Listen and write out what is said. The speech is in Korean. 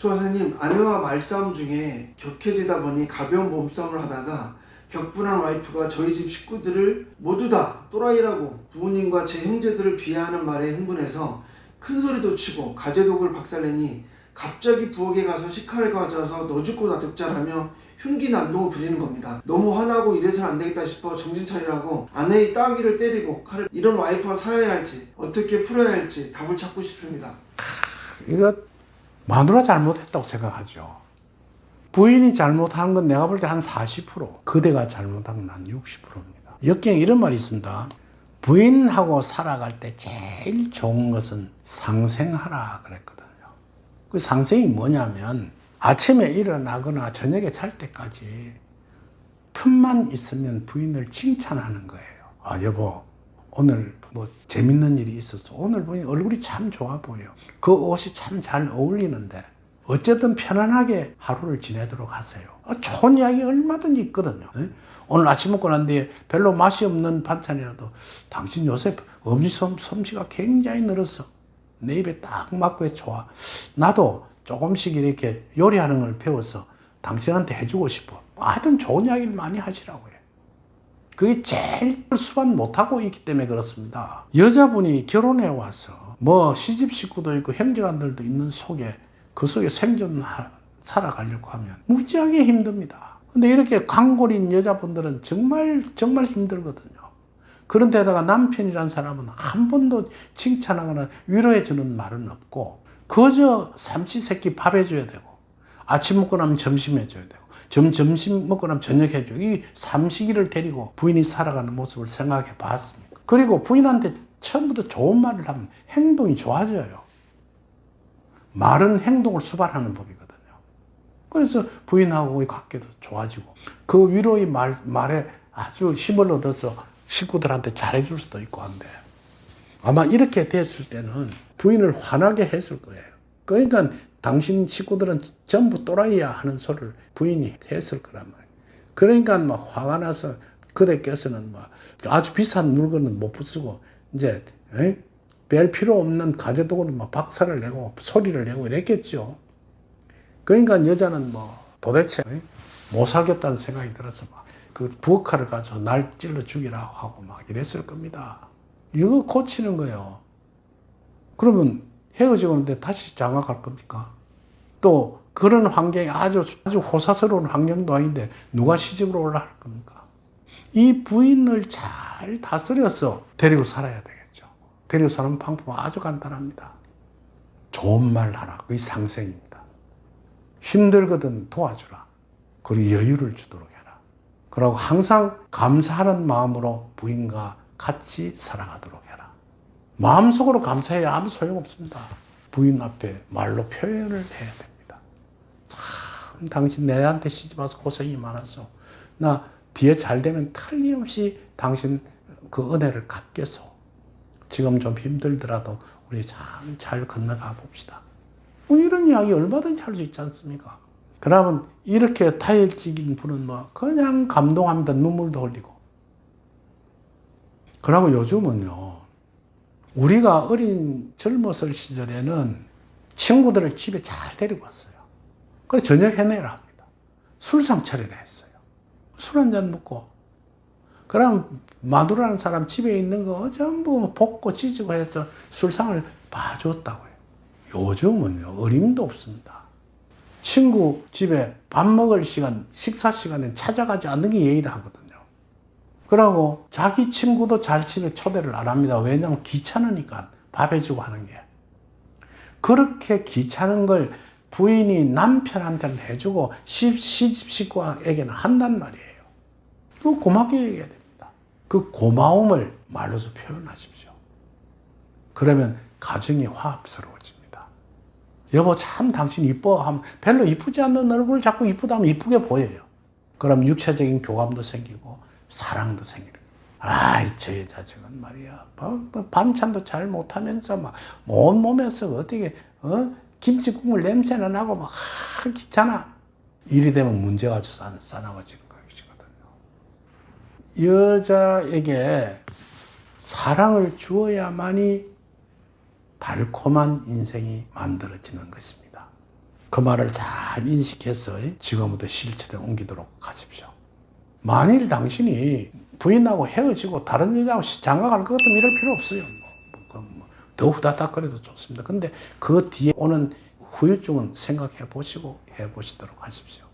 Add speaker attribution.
Speaker 1: 조사님 아내와 말싸움 중에 격해지다 보니 가벼운 몸싸움을 하다가 격분한 와이프가 저희 집 식구들을 모두 다 또라이라고 부모님과 제 형제들을 비하하는 말에 흥분해서 큰 소리도 치고 가재독을 박살내니 갑자기 부엌에 가서 식칼을 가져와서 너 죽고 나 듣자라며 흉기 난동을 부리는 겁니다. 너무 화나고 이래서는 안 되겠다 싶어 정신 차리라고 아내의 따귀를 때리고 칼을 이런 와이프와 살아야 할지 어떻게 풀어야 할지 답을 찾고 싶습니다.
Speaker 2: 이거 마누라 잘못했다고 생각하죠. 부인이 잘못한 건 내가 볼 때 한 40%, 그대가 잘못한 건 한 60%입니다. 역경에 이런 말이 있습니다. 부인하고 살아갈 때 제일 좋은 것은 상생하라 그랬거든요. 그 상생이 뭐냐면 아침에 일어나거나 저녁에 잘 때까지 틈만 있으면 부인을 칭찬하는 거예요. 아, 여보, 오늘 뭐 재밌는 일이 있었어. 오늘 보니 얼굴이 참 좋아 보여. 그 옷이 참 잘 어울리는데 어쨌든 편안하게 하루를 지내도록 하세요. 어, 좋은 이야기 얼마든지 있거든요. 예? 오늘 아침 먹고 난 뒤에 별로 맛이 없는 반찬이라도 당신 요새 음식 솜, 솜씨가 굉장히 늘었어. 내 입에 딱 맞고 좋아. 나도 조금씩 이렇게 요리하는 걸 배워서 당신한테 해주고 싶어. 뭐 하여튼 좋은 이야기를 많이 하시라고요. 그게 제일 수반 못하고 있기 때문에 그렇습니다. 여자분이 결혼해 와서 뭐 시집 식구도 있고 형제간들도 있는 속에 그 속에 생존 살아가려고 하면 무지하게 힘듭니다. 근데 이렇게 강골인 여자분들은 정말 정말 힘들거든요. 그런데다가 남편이란 사람은 한 번도 칭찬하거나 위로해 주는 말은 없고 그저 삼시 세끼 밥 해 줘야 되고 아침 먹고 나면 점심 해 줘야 되고 점, 점심 먹고 나면 저녁 해줘. 이 삼시기를 데리고 부인이 살아가는 모습을 생각해 봤습니다. 그리고 부인한테 처음부터 좋은 말을 하면 행동이 좋아져요. 말은 행동을 수반하는 법이거든요. 그래서 부인하고의 관계도 좋아지고 그 위로의 말, 말에 아주 힘을 얻어서 식구들한테 잘해줄 수도 있고 한데 아마 이렇게 됐을 때는 부인을 화나게 했을 거예요. 그러니까 당신 식구들은 전부 또라이야 하는 소리를 부인이 했을 거란 말이에요. 그러니까 막 화가 나서 그대께서는 막 아주 비싼 물건은 못 부수고 이제 에이? 별 필요 없는 가재도구는 막 박살을 내고 소리를 내고 이랬겠죠. 그러니까 여자는 뭐 도대체 에이? 못 살겠다는 생각이 들어서 막 그 부엌칼을 가지고 날 찔러 죽이라고 하고 막 이랬을 겁니다. 이거 고치는 거예요. 그러면 헤어지고 는데 다시 장가갈 겁니까? 또 그런 환경이 아주 아주 호사스러운 환경도 아닌데 누가 시집으로 올라갈 겁니까? 이 부인을 잘 다스려서 데리고 살아야 되겠죠. 데리고 사는 방법은 아주 간단합니다. 좋은 말 하라. 그게 상생입니다. 힘들거든 도와주라. 그리고 여유를 주도록 해라. 그리고 항상 감사하는 마음으로 부인과 같이 살아가도록 해라. 마음속으로 감사해야 아무 소용없습니다. 부인 앞에 말로 표현을 해야 됩니다. 참, 당신 내한테 시집 와서 고생이 많았어. 나 뒤에 잘 되면 틀림없이 당신 그 은혜를 갚겠어. 지금 좀 힘들더라도 우리 참 잘 건너가 봅시다. 뭐 이런 이야기 얼마든지 할 수 있지 않습니까? 그러면 이렇게 타일적인 분은 뭐 그냥 감동합니다. 눈물도 흘리고. 그러고 요즘은요. 우리가 어린 젊었을 시절에는 친구들을 집에 잘 데리고 왔어요. 그래서 저녁 해내라 합니다. 술상 차리라 했어요. 술 한 잔 먹고. 그럼 마누라는 사람 집에 있는 거 전부 볶고 찢고 해서 술상을 봐줬다고요. 요즘은요, 어림도 없습니다. 친구 집에 밥 먹을 시간, 식사 시간에 찾아가지 않는 게 예의라 하거든요. 그러고 자기 친구도 잘 집에 초대를 안 합니다. 왜냐하면 귀찮으니까 밥 해주고 하는 게. 그렇게 귀찮은 걸 부인이 남편한테는 해주고 시, 시집 식구에게는 한단 말이에요. 그 고맙게 얘기해야 됩니다. 그 고마움을 말로서 표현하십시오. 그러면 가정이 화합스러워집니다. 여보 참 당신 이뻐 하면 별로 이쁘지 않는 얼굴을 자꾸 이쁘다 하면 이쁘게 보여요. 그럼 육체적인 교감도 생기고 사랑도 생기는 아이 저 여자 저건 말이야. 뭐, 뭐 반찬도 잘 못하면서 막 온몸에서 어떻게 어? 김치 국물 냄새나 나고 막 하, 귀찮아. 이리 되면 문제가 싸나워지는 것이거든요. 여자에게 사랑을 주어야만이 달콤한 인생이 만들어지는 것입니다. 그 말을 잘 인식해서 지금부터 실천에 옮기도록 하십시오. 만일 당신이 부인하고 헤어지고 다른 여자하고 장가 갈 것 같으면 이럴 필요 없어요. 뭐, 뭐, 뭐, 더 후다닥거려도 좋습니다. 근데 그 뒤에 오는 후유증은 생각해 보시고 해 보시도록 하십시오.